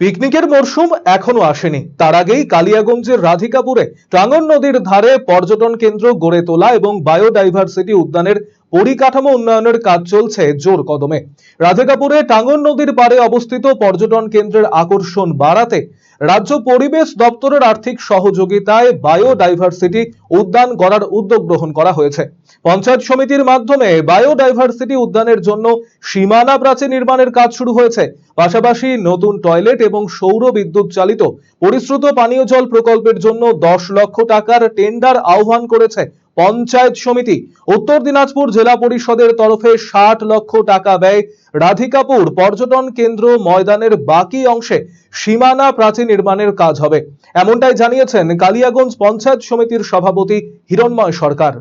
পিকনিকের মরশুম এখনও আসেনি। তার আগেই কালিয়াগঞ্জের রাধিকাপুরে টাঙ্গন নদীর ধারে পর্যটন কেন্দ্র গড়ে তোলা এবং বায়োডাইভার্সিটি উদ্যানের পরিকাঠামো উন্নয়নের কাজ চলছে জোর কদমে। রাধিকাপুরে টাঙ্গন নদীর পাড়ে অবস্থিত পর্যটন কেন্দ্রের আকর্ষণ বাড়াতে রাজ্য পরিবেশ দপ্তরের আর্থিক সহযোগিতায় বায়োডাইভার্সিটি উদ্যান গড়ার উদ্যোগ গ্রহণ করা হয়েছে। পঞ্চায়েত সমিতির মাধ্যমে বায়োডাইভার্সিটি উদ্যানের জন্য সীমানা প্রাচীর নির্মাণের কাজ শুরু হয়েছে। পাশাপাশি নতুন টয়লেট এবং সৌর বিদ্যুৎ চালিত পরিশ্রুত পানীয় জল প্রকল্পের জন্য দশ লক্ষ টাকার টেন্ডার আহ্বান করেছে পঞ্চায়েত সমিতি, উত্তর দিনাজপুর জেলা পরিষদের তরফে ষাট লক্ষ টাকা ব্যয়, রাধিকাপুর পর্যটন কেন্দ্র ময়দানের বাকি অংশে সীমানা প্রাচীর নির্মাণের কাজ হবে। এমনটাই জানিয়েছেন কালিয়াগঞ্জ পঞ্চায়েত সমিতির সভাপতি হিরণময় সরকার।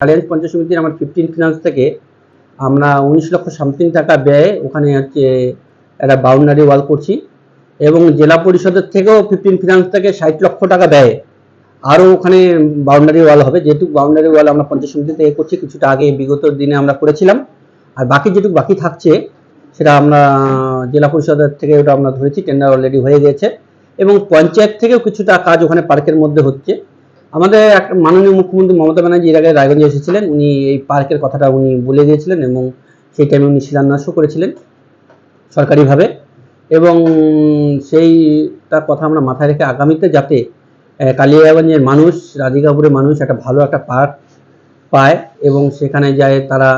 কালিয়াঞ্জ পঞ্চায়েত সমিতির আমার ফিফটিন ফিনান্স থেকে আমরা উনিশ লক্ষ সামথিং টাকা ব্যয়ে ওখানে হচ্ছে একটা বাউন্ডারি ওয়াল করছি। এবং জেলা পরিষদের থেকেও ফিফটিন ফিনান্স থেকে ষাট লক্ষ টাকা দেয় আরও ওখানে বাউন্ডারি ওয়াল হবে। যেহেতু বাউন্ডারি ওয়াল আমরা পঞ্চায়েত সমিতি থেকে করছি, কিছুটা আগে বিগত দিনে আমরা করেছিলাম। আর বাকি যেটুকু বাকি থাকছে, সেটা আমরা জেলা পরিষদের থেকে ওটা আমরা ধরেছি টেন্ডার অলরেডি হয়ে গেছে। এবং পঞ্চায়েত থেকেও কিছুটা কাজ ওখানে পার্কের মধ্যে হচ্ছে। আমাদের এক মাননীয় মুখ্যমন্ত্রী মমতা ব্যানার্জি এর আগে রায়গঞ্জে এসেছিলেন। উনি এই পার্কের কথাটা উনি বলে দিয়েছিলেন এবং সেই টাইমে উনি শিলান্যাসও করেছিলেন সরকারিভাবে। এবং সেইটা কথা আমরা মাথায় রেখে আগামীতে যাতে কালিয়াগঞ্জের মানুষ রাধিকাপুরের মানুষ একটা ভালো একটা পার্ক পায় এবং সেখানে যায় তারা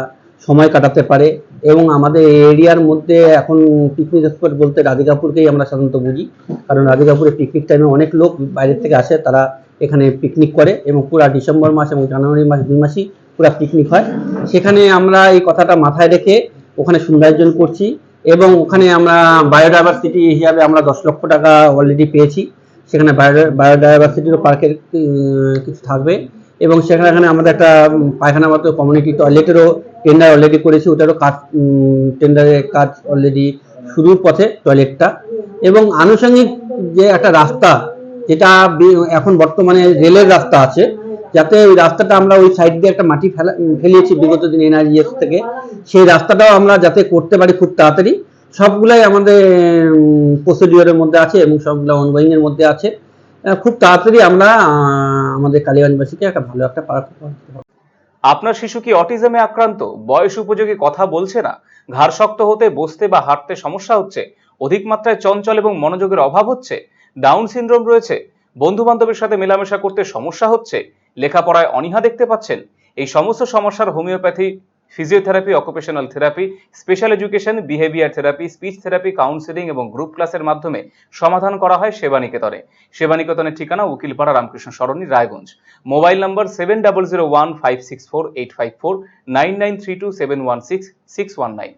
সময় কাটাতে পারে এবং আমাদের এরিয়ার মধ্যে এখন পিকনিক স্পট বলতে রাধিকাপুরকেই আমরা সাধারণত বুঝি। কারণ রাধিকাপুরে পিকনিক টাইমে অনেক লোক বাইরের থেকে আসে, তারা এখানে পিকনিক করে এবং পুরা ডিসেম্বর মাস এবং জানুয়ারি মাস দুই মাসই পুরা পিকনিক হয়। সেখানে আমরা এই কথাটা মাথায় রেখে ওখানে সৌন্দর্যন করছি। এবং ওখানে আমরা বায়োডাইভার্সিটি হিসাবে আমরা দশ লক্ষ টাকা অলরেডি পেয়েছি। সেখানে বায়োডাইভার্সিটিরও পার্কের কিছু থাকবে। এবং সেখানে আমাদের একটা পায়খানা মতো কমিউনিটি টয়লেটেরও টেন্ডার অলরেডি করেছি। ওটারও কাজ টেন্ডারের কাজ অলরেডি শুরুর পথে টয়লেটটা এবং আনুষঙ্গিক যে একটা রাস্তা, যেটা এখন বর্তমানে রেলের রাস্তা আছে যাতে ওই রাস্তাটা আমরা ওই সাইড দিয়ে একটা মাটি ফেলা ফেলিয়েছি বিগত দিন এনআরজিএস থেকে। সেই রাস্তাটাও আমরা যাতে করতে পারি খুব তাড়াতাড়ি। সবগুলাই আমাদের প্রসিডিওরের মধ্যে আছে এবং সবগুলো অনগোয়িং এর মধ্যে আছে। খুব তাড়াতাড়ি আমরা আমাদের কালীগঞ্জবাসীকে একটা ভালো একটা পার্ক আপনার শিশু কি অটিজমে আক্রান্ত? বয়স উপযোগী কথা বলছে না? ঘাড় শক্ত হতে, বসতে বা হাঁটতে সমস্যা হচ্ছে? অধিক মাত্রায় চঞ্চল এবং মনোযোগের অভাব হচ্ছে? ডাউন সিনড্রোম রয়েছে? বন্ধু বান্ধবের সাথে মেলামেশা করতে সমস্যা হচ্ছে, লেখাপড়ায় অনীহা দেখতে পাচ্ছেন। এই সমস্ত সমস্যার homeopathy, physiotherapy occupational therapy special education behaviour therapy speech therapy counselling এবং গ্রুপ ক্লাসের মাধ্যমে সমাধান করা হয় সেবানিকেতনে। সেবানিকেতনের ঠিকানা উকিলপাড়া রামকৃষ্ণ সরণি, রায়গঞ্জ। মোবাইল নম্বর seven double zero one five six four eight five four nine nine three two seven one six six one nine